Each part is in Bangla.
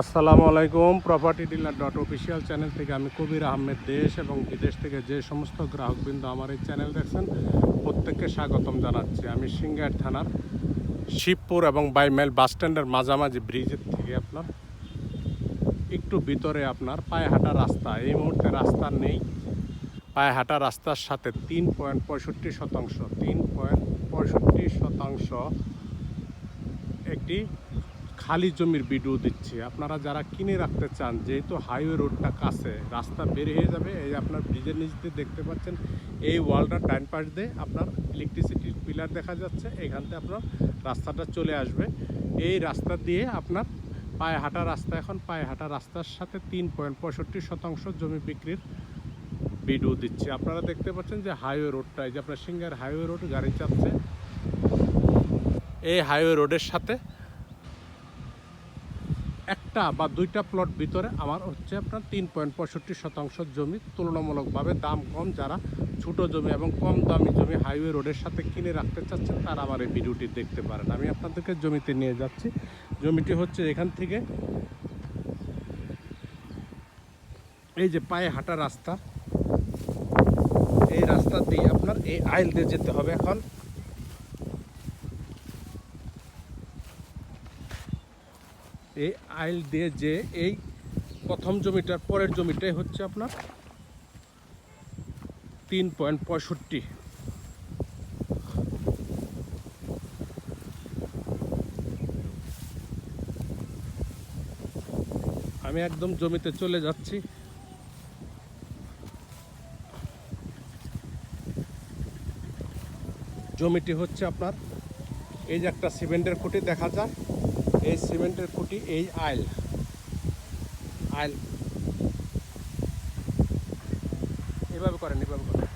আসসালামু আলাইকুম property dealer dot official channel থেকে আমি কবির আহমেদ দেশ এবং বিদেশ থেকে যে সমস্ত গ্রাহকবৃন্দ আমার এই চ্যানেল দেখছেন, প্রত্যেককে স্বাগতম জানাচ্ছি। আমি সিঙ্গার থানার শিবপুর এবং বাইমেল বাস স্ট্যান্ডের মাঝামাঝি ব্রিজের থেকে আপনার একটু ভিতরে আপনার পায়ে হাঁটা রাস্তা। এই মুহূর্তে রাস্তা নেই। পায়ে হাঁটা রাস্তার সাথে তিন পয়েন্ট পঁয়ষট্টি শতাংশ, তিন পয়েন্ট পঁয়ষট্টি শতাংশ একটি খালি জমির ভিডিও দিচ্ছি। আপনারা যারা কিনে রাখতে চান, যেহেতু হাইওয়ে রোডটা কাছে, রাস্তা বের হয়ে যাবে, এই আপনার ব্রিজের নিচ দিয়ে দেখতে পাচ্ছেন, এই ওয়ালটার ডাইন পাশ দিয়ে আপনার ইলেকট্রিসিটির পিলার দেখা যাচ্ছে, এখান থেকে আপনার রাস্তাটা চলে আসবে। এই রাস্তা দিয়ে আপনার পায়ে হাঁটা রাস্তা এখন, পায়ে হাঁটা রাস্তার সাথে তিন পয়েন্ট পঁয়ষট্টি শতাংশ জমি বিক্রির ভিডিও দিচ্ছি। আপনারা দেখতে পাচ্ছেন যে হাইওয়ে রোডটা এই যে আপনার সিঙ্গার হাইওয়ে রোড গাড়ি চাচ্ছে এই হাইওয়ে রোডের সাথে একটা বা দুইটা প্লট ভিতরে আমার হচ্ছে আপনার তিন পয়েন্ট পঁয়ষট্টি শতাংশ জমি তুলনামূলকভাবে দাম কম। যারা ছোট জমি এবং কম দামি জমি হাইওয়ে রোডের সাথে কিনে রাখতে চাচ্ছেন, তারা আমার এই ভিডিওটি দেখতে পারেন। আমি আপনাদেরকে জমিতে নিয়ে যাচ্ছি। জমিটি হচ্ছে এখান থেকে এই যে পায়ে হাঁটা রাস্তা। এই রাস্তা দিয়ে আপনার এই আইল দিয়ে যেতে হবে এখন। এই আইল দিয়ে যে এই প্রথম জমিটার পরের জমিটাই হচ্ছে আপনার তিন পয়েন্ট পঁয়ষট্টি। আমি একদম জমিতে চলে যাচ্ছি। জমিটি হচ্ছে আপনার, এই যে একটা সিমেন্টের খুঁটি দেখা যায়। এই সিমেন্টের খুঁটি, এই আইল। আইল। এভাবে করেন এভাবে করেন।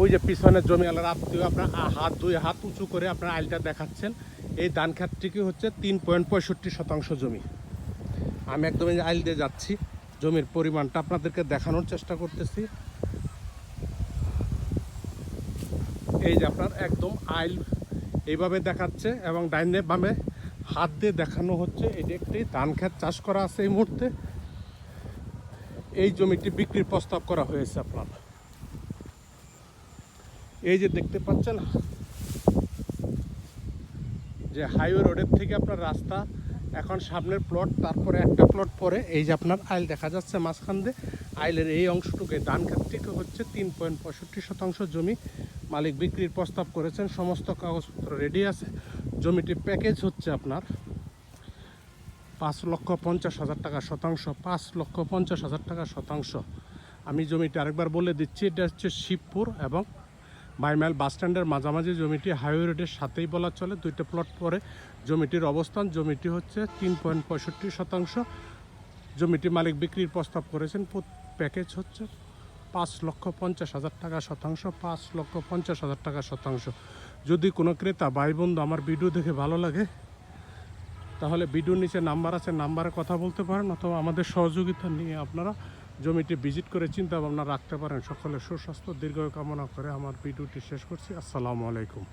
ওই যে পিছনের জমি আলার আত্মীয় আপনার হাত দুই হাত উঁচু করে আপনার আইলটা দেখাচ্ছেন। এই ধান খাতটিকে হচ্ছে তিন পয়েন্ট পঁয়ষট্টি শতাংশ জমি। আমি একদম এই আইল দিয়ে যাচ্ছি। জমির পরিমাণটা আপনাদেরকে দেখানোর চেষ্টা করতেছি। এই যে আপনার একদম আইল এইভাবে দেখাচ্ছে এবং ডাইনে বামে হাত দিয়ে দেখানো হচ্ছে, এটি একটি ধান ক্ষেত চাষ করা আছে এই মুহূর্তে। এই জমিটি বিক্রির প্রস্তাব করা হয়েছে আপনার। এই যে দেখতে পাচ্ছেন, যে হাইওয়ে রোডের থেকে আপনার রাস্তা, এখন সামনের প্লট, তারপরে একটা প্লট পরে, এই যে আপনার আইল দেখা যাচ্ছে মাঝখান দিয়ে। আইলের এই অংশটুকু ধান ক্ষেত থেকে হচ্ছে তিন পয়েন্ট পঁয়ষট্টি শতাংশ জমি মালিক বিক্রির প্রস্তাব করেছেন, সমস্ত কাগজপত্র রেডি আছে। জমিটির প্যাকেজ হচ্ছে আপনার পাঁচ লক্ষ পঞ্চাশ হাজার টাকা শতাংশ, পাঁচ লক্ষ পঞ্চাশ হাজার টাকা শতাংশ। আমি জমিটি আরেকবার বলে দিচ্ছি, এটা হচ্ছে শিবপুর এবং বাইমাইল বাস স্ট্যান্ডের মাঝামাঝি জমিটি। হাইওয়ে রোডের সাথেই বলা চলে, দুইটা প্লট পরে জমিটির অবস্থান। জমিটি হচ্ছে তিন পয়েন্ট পঁয়ষট্টি শতাংশ। জমিটি মালিক বিক্রির প্রস্তাব করেছেন প্যাকেজ হচ্ছে পাঁচ লক্ষ পঞ্চাশ হাজার টাকা শতাংশ, পাঁচ লক্ষ পঞ্চাশ হাজার টাকা শতাংশ। যদি কোনো ক্রেতা ভাই বন্ধু আমার ভিডিও দেখে ভালো লাগে, তাহলে ভিডিওর নিচে নাম্বার আছে, নাম্বারে কথা বলতে পারেন অথবা আমাদের সহযোগিতা নিয়ে আপনারা জমিটি ভিজিট করে চিন্তা ভাবনা রাখতে পারেন। সকলের সুস্বাস্থ্য দীর্ঘ কামনা করে আমার ভিডিওটি শেষ করছি। আসসালামু আলাইকুম।